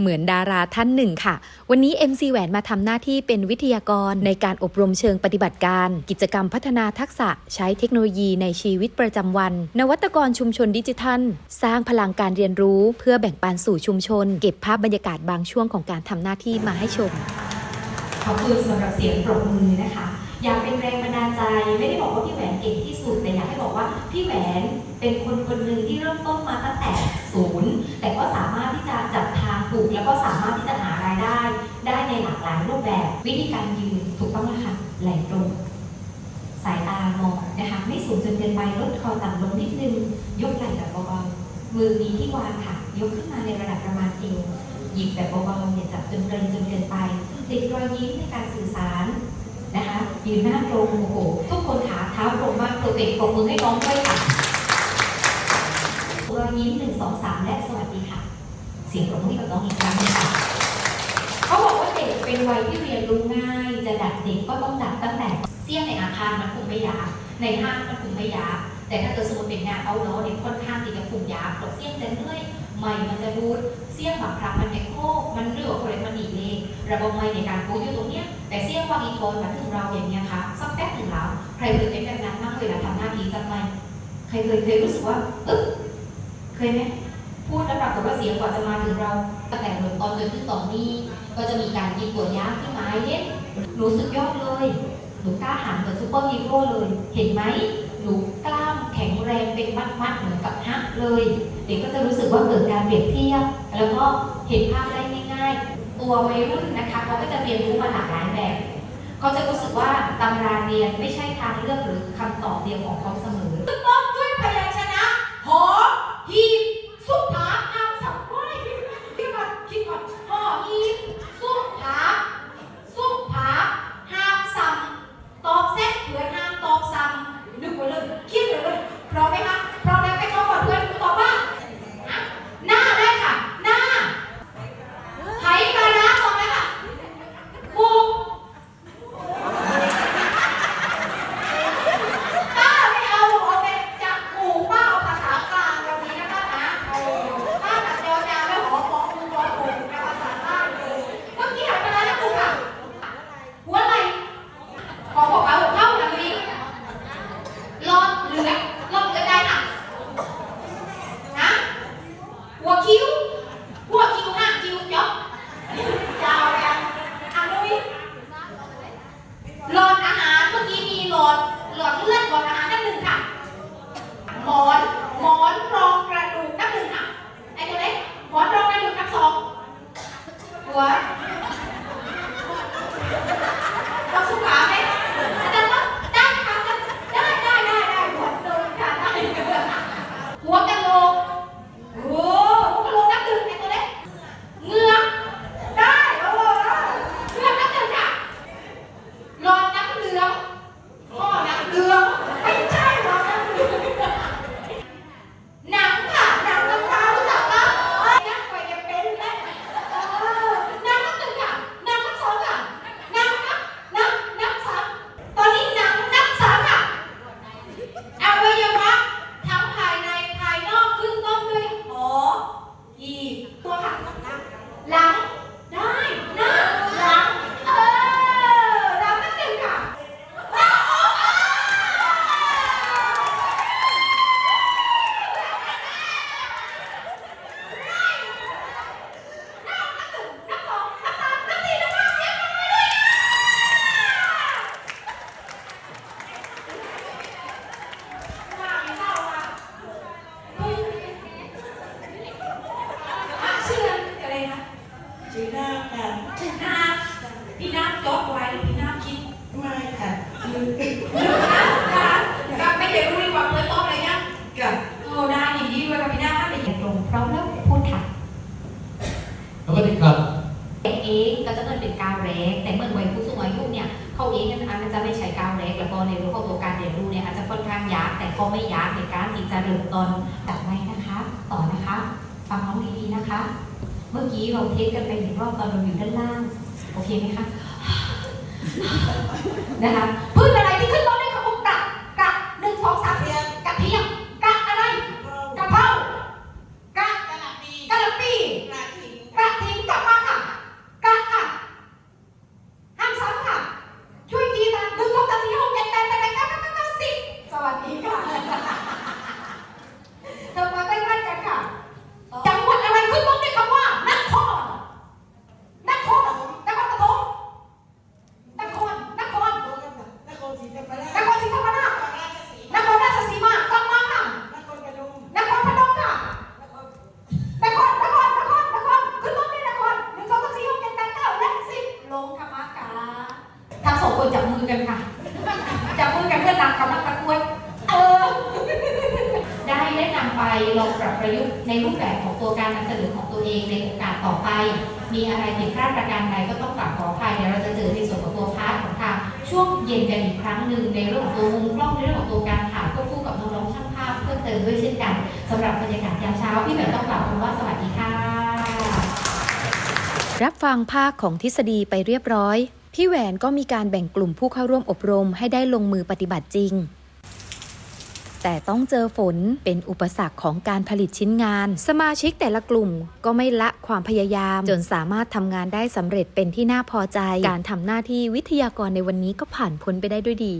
เหมือนดาราท่านหนึ่งค่ะ วันนี้ MC แหวนมาทำหน้าที่เป็นวิทยากรในการอบรมเชิงปฏิบัติการ กิจกรรมพัฒนาทักษะใช้เทคโนโลยีในชีวิตประจำวัน นวัตกรชุมชนดิจิทัล สร้างพลังการเรียนรู้ เพื่อแบ่งปันสู่ชุมชน เก็บภาพบรรยากาศบางช่วงของการทำหน้าที่มาให้ชมขอบคุณสำหรับเสียงปรบมือนะคะ อยากเป็นแรงบันดาลใจ ไม่ได้บอกว่าพี่แหวนเก่งที่สุดแต่อยากให้บอกว่าพี่แหวนเป็นคนคนหนึ่งที่เริ่มต้นมาตั้งแต่ศูนย์แต่ก็สามารถที่จะ ถูกแล้วก็สามารถที่จะหารายได้ ได้ในหลากหลายรูปแบบ วิธีการยืนถูกต้องนะคะไหลตรงสายตามองนะคะไม่สูงจนเกินไปลดคอต่ำลงนิดนึง ยกไหล่แบบเบาๆมือมีที่วางค่ะ ยกขึ้นมาในระดับประมาณเอวหยิบแบบเบาๆอย่าจับจนเกรงจนเกินไปติดรอยยิ้มในการสื่อสารนะคะยืนหน้าตรงโอ้โหทุกคนขาเท้าตรงมากเพอร์เฟกต์ปรบมือให้น้องด้วยค่ะรอยยิ้มหนึ่งสองสามและสวัสดีค่ะ เสียงปรบมือให้กับน้องอีกครั้งหนึงค่ะเขาบอกว่าเด็กเป็นวัยที่เรียนรู้ง่าย จะดัดเด็กก็ต้องดัดตั้งแต่เสี้ยงในอาคารมันคงไม่ยากในห้างมันคงไม่ยากแต่ถ้าเกิดสมมติเป็นงานเอาเนาะเด็กค่อนข้างที่จะคุมยากเพราะเสี้ยงจะเหนื่อยไม่มันจะรูดเสี้ยงบางครั้งมันแอโคมันเรื่องอะไรมันดีเลยระบบไม่ในการพูดอยู่ตรงเนี้ยแต่เสี้ยงวางอีโทนมาถึงเราอย่างเงี้ยค่ะสักแป๊บหนึ่งแล้วใครเคยเป็นแบบนั้นบ้างเวลาทำหน้าที่จำไม่ใครเคยเคยรู้สึกว่าอึ๊บเคยไหม พูดแล้วปรากฏว่าเสียงกว่าจะมาถึงเราตั้งแต่เริ่มต้นจนถึงตอนนี้ ก็จะมีการยิงตัวยางที่ไม้เนี่ยหนูสุดยอดเลย หนูกล้าหันเหมือนซูเปอร์ฮีโร่เลย เห็นไหมหนูกล้ามแข็งแรงเป็นมัดๆเหมือนกับฮักเลย เด็กก็จะรู้สึกว่าเกิดการเปรียบเทียบ แล้วก็เห็นภาพได้ง่ายๆ ตัววัยรุ่นนะคะเขาก็จะเรียนรู้มาหลากหลายแบบเขาจะรู้สึกว่าตำราเรียนไม่ใช่ทางเลือกหรือคำตอบเดียวของเขาเสมอต้องด้วยพยัญชนะหอหีัวเรียนเรื่องของตัวการเรียนรู้เนี่ยอาจจะค่อนข้างยากแต่ก็ไม่ยากในการที่จะเริ่มต้นจับไว้นะคะ ต่อนะคะ ฟังน้องดีๆนะคะ เมื่อกี้เราเทสกันไปหนึ่งรอบตอนเราอยู่ด้านล่าง โอเคไหมคะนะคะพืชอะไรที่ขึ้นต้นด้ คนจับมือกันค่ะ จับมือกันเพื่อนำคำนักตะกวดเออ ได้ได้นำไปลองปรับประยุกต์ในรูปแบบของตัวการนำเสนอของตัวเองในโอกาสต่อไป มีอะไรผิดพลาดประการใดก็ต้องกลับขออภัยเดี๋ยวเราจะเจอในส่วนของตัวพาร์ทของทางช่วงเย็นกันอีกครั้งหนึ่งในเรื่องของตัวมุมกล้องในเรื่องของตัวการถ่ายก็คู่กับน้องๆช่างภาพเพื่อเติมด้วยเช่นกันสำหรับบรรยากาศยามเช้าพี่แบบต้องกล่าวคำว่าสวัสดีค่ะรับฟังภาคของทฤษฎีไปเรียบร้อย พี่แหวนก็มีการแบ่งกลุ่มผู้เข้าร่วมอบรมให้ได้ลงมือปฏิบัติจริง แต่ต้องเจอฝนเป็นอุปสรรคของการผลิตชิ้นงาน สมาชิกแต่ละกลุ่มก็ไม่ละความพยายาม จนสามารถทำงานได้สำเร็จเป็นที่น่าพอใจ การทำหน้าที่วิทยากรในวันนี้ก็ผ่านพ้นไปได้ด้วยดี